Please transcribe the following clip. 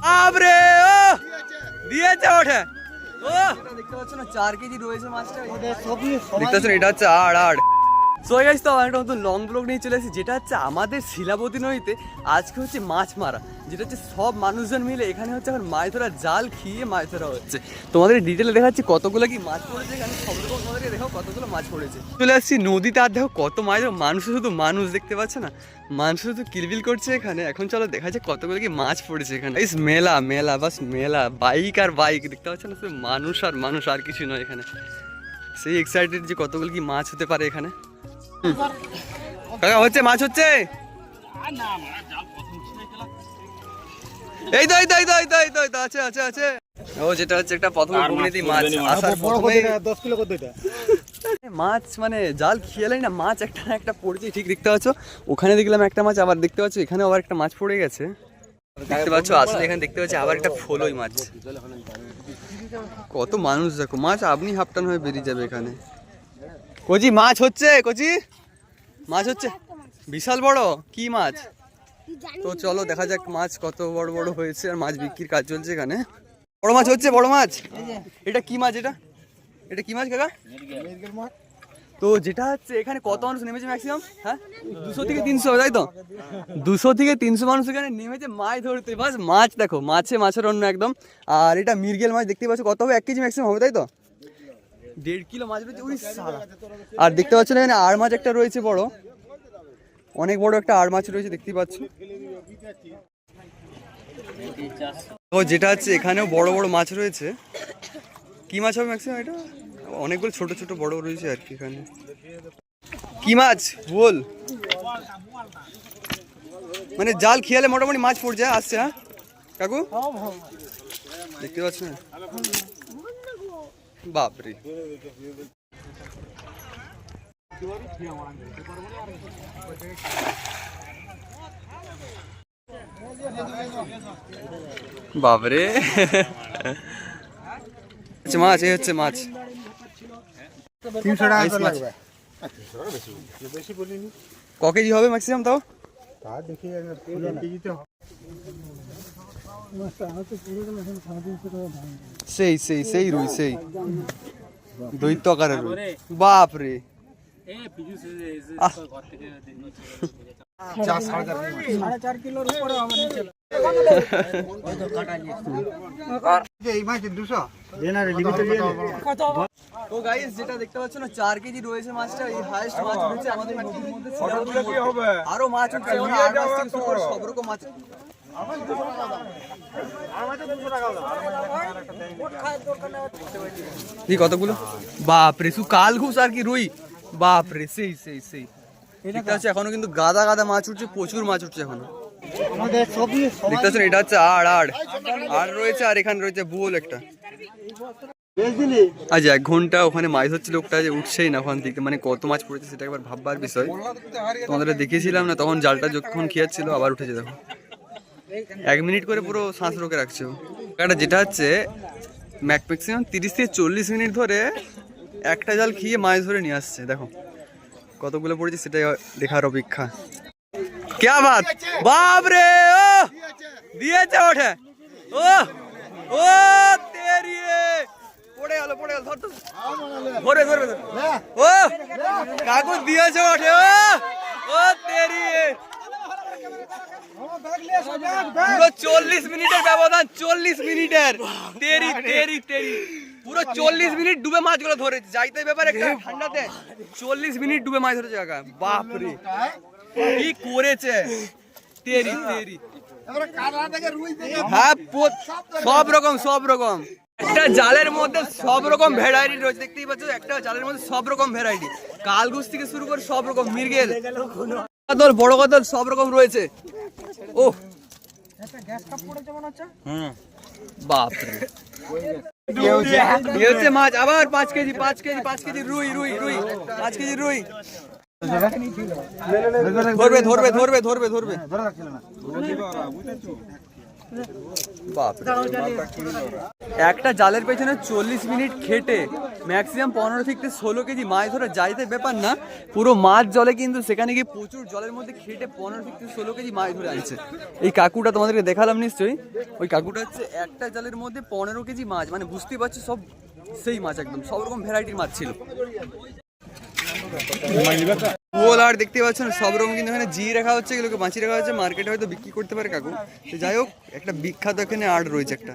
বাবরে ও দিয়েছে ওঠে ও দেখতে পাচ্ছ না চার কেজি রয়েছে মাছটা দেখতে পাচ্ছ না এটা হচ্ছে আড় আড় সো গাইস তো একটা নতুন লং ব্লগ নিয়ে চলে এসেছি, যেটা হচ্ছে আমাদের শিলাবতী নদীতে আজকে হচ্ছে মাছ মারা, যেটা হচ্ছে সব মানুষজন মিলে এখানে হচ্ছে এখন মাছ ধরা জাল খেয়ে মাছ ধরা হচ্ছে। তোমাদের ডিটেলে দেখাচ্ছি কতগুলো কি মাছ পড়েছে, এখানে সব রকম দেখো কতগুলো মাছ পড়েছে। চলে আসছি নদীতে, আর দেখো কত মাছ, মানুষ শুধু মানুষ দেখতে পাচ্ছে না, মানুষ শুধু কিলবিল করছে এখানে। এখন চলো দেখা যাচ্ছে কতগুলো কি মাছ পড়েছে এখানে। এই মেলা মেলা, বাস মেলা বাইক আর বাইক দেখতে পাচ্ছ না, শুধু মানুষ আর মানুষ, আর কিছু নয় এখানে। সেই এক্সাইটেড যে কতগুলো কি মাছ হতে পারে এখানে। কাকা হচ্ছে মাছ হচ্ছে? এই তো এই তো এই তো এই তো এই তো এই তো আছে আছে আছে। ও যেটা হচ্ছে একটা প্রথম পরিণতি মাছ আসার প্রথমেই দশ কিলো করে এটা। মাছ মানে জাল খেয়ালাই না মাছ একটা না একটা পড়েছে ঠিক দেখতে পাচ্ছ? ওখানে দেখলাম একটা মাছ আবার দেখতে পাচ্ছ? এখানে আবার একটা মাছ পড়ে গেছে। দেখতে পাচ্ছ? আসলে এখানে দেখতে পাচ্ছি আবার একটা ফলই মাছ। কত মানুষ দেখো মাছ আপনি হাফটান হয়ে বেরিয়ে যাবে এখানে। কচি, মাছ হচ্ছে, কচি? মাছ হচ্ছে। বিশাল বড়? কি মাছ? তো চলো, দেখা যাক মাছ কত বড় বড় হয়েছে আর মাছ বিক্রির কাজ চলছে এখানে। বড় মাছ হচ্ছে, বড় মাছ? এটা কি মাছ এটা? এটা কি মাছ, কাকা? তো যেটা হচ্ছে, এখানে কত মানুষ নেমেছে ম্যাক্সিমাম হ্যাঁ? দুশো থেকে তিনশো, তাই তো? দুশো থেকে তিনশো মানুষ এখানে নেমেছে, মাছ ধরতে। বাস মাছ দেখো, মাছে, মাছের অন্য একদম। আর এটা মির্গেল মাছ, দেখতে পাচ্ছ কত হবে? এক কেজি ম্যাক্সিমাম হবে, তাই তো? আর দেখতে পাচ্ছেন এখানে আর মাছ একটা রয়েছে বড়। অনেক বড় একটা আর মাছ রয়েছে, দেখতেই পাচ্ছ ও যেটা হচ্ছে, এখানেও বড় বড় মাছ রয়েছে। কি মাছ হবে ম্যাক্সিমাম এটা? অনেকগুলো ছোট ছোট বড় রয়েছে আর কি এখানে। কি মাছ? বল। মানে জাল খেয়ালে মোটামুটি মাছ পড়ছে? আসছে হ্যাঁ? কাকু? দেখতে পাচ্ছ না বাপরে। বাপরে। আচ্ছা মাছ এই হচ্ছে মাছ। তিনশো টাকা। লাগবে। ক কেজি হবে ম্যাক্সিমাম তাও? তা দেখি কেজিতে সেই সেই সেই রুই সেই। দৈত্য আকারের রুই বাপ রে তো গাইস যেটা দেখতে পাচ্ছ না চার কেজি রয়েছে মাছটা। এই মাছ রয়েছে আমাদের। আরও মাছ উঠছে করে সব রকম মাছ। কতগুলো? বাপ রে শু কাল ঘুষ আর কি রুই। বাপ রে সেই সেই। সেই দেখতে পাচ্ছ এখনও কিন্তু গাদা গাদা মাছ উঠছে প্রচুর মাছ উঠছে এখনও। দেখতে পাচ্ছেন এটা হচ্ছে আড় আড়। আড় রয়েছে আর এখানে রয়েছে বুল একটা। আজ এক ঘণ্টা ওখানে মাছ হচ্ছে লোকটা যে উঠছেই না ওখান থেকে। মানে কত মাছ পড়েছে সেটা একবার ভাববার বিষয়। তোমাদের দেখিয়েছিলাম না তখন জালটা যখন খেয়াচ্ছিল আবার উঠেছে দেখো। এক মিনিট করে পুরো শ্বাস রোকে রাখছে ও। একটা যেটা হচ্ছে ম্যাক ম্যাক্সিমাম তিরিশ থেকে চল্লিশ মিনিট ধরে একটা জাল খেয়ে মাছ ধরে নিয়ে আসছে দেখো কতগুলো পড়েছে সেটাই দেখার অপেক্ষা क्या बात बाप रे ओ দিয়েছে ওঠে ও ও তেরি এ। পড়ে গেল পড়ে গেল ধর ধর ধরবে ধরবে ধরবে। ও কাকু দিয়েছে ওঠে ও চল্লিশ মিনিটের ব্যবধান চল্লিশ মিনিটের। তেরি তেরি তেরি পুরো চল্লিশ মিনিট ডুবে মাছগুলো ধরেছে। যাইতে ব্যাপার একটা ঠান্ডাতে। চল্লিশ মিনিট ডুবে মাছ ধরেছে কাকা। বাপ রে কি করেছে? তেরি তেরি হ্যাঁ সব রকম সব রকম। একটা জালের মধ্যে সব রকম ভ্যারাইটি রয়েছে। দেখতেই পাচ্ছ একটা জালের মধ্যে সব রকম ভ্যারাইটি কালগুস থেকে শুরু করে সব রকম মির্গেল বড় কাতল সব রকম রয়েছে। ও বাপ রে এ হচ্ছে মাছ আবার পাঁচ কেজি পাঁচ কেজি পাঁচ কেজি রুই রুই রুই পাঁচ কেজি রুই ধরবে ধরবে ধরবে ধরবে ধরবে একটা জালের পেছনে চল্লিশ মিনিট খেটে ম্যাক্সিমাম পনেরো থেকে ষোলো কেজি মাছ ধরা যাইতে ব্যাপার না, পুরো মাছ জলে কিন্তু সেখানে গিয়ে প্রচুর জলের মধ্যে খেটে পনেরো থেকে ষোলো কেজি মাছ ধরে আনছে। এই কাকুটা তোমাদেরকে দেখালাম নিশ্চয়ই, ওই কাকুটা হচ্ছে একটা জালের মধ্যে পনেরো কেজি মাছ মানে বুঝতেই পারছ সব সেই মাছ একদম, সব রকম ভ্যারাইটির মাছ ছিল। ফুল আর দেখতে পাচ্ছেন, সব রকম কিন্তু এখানে জি রাখা হচ্ছে, এগুলোকে বাঁচিয়ে রাখা হচ্ছে, মার্কেটে হয়তো বিক্রি করতে পারে কাকু। যাই হোক, একটা বিখ্যাত এখানে আর্ট রয়েছে একটা।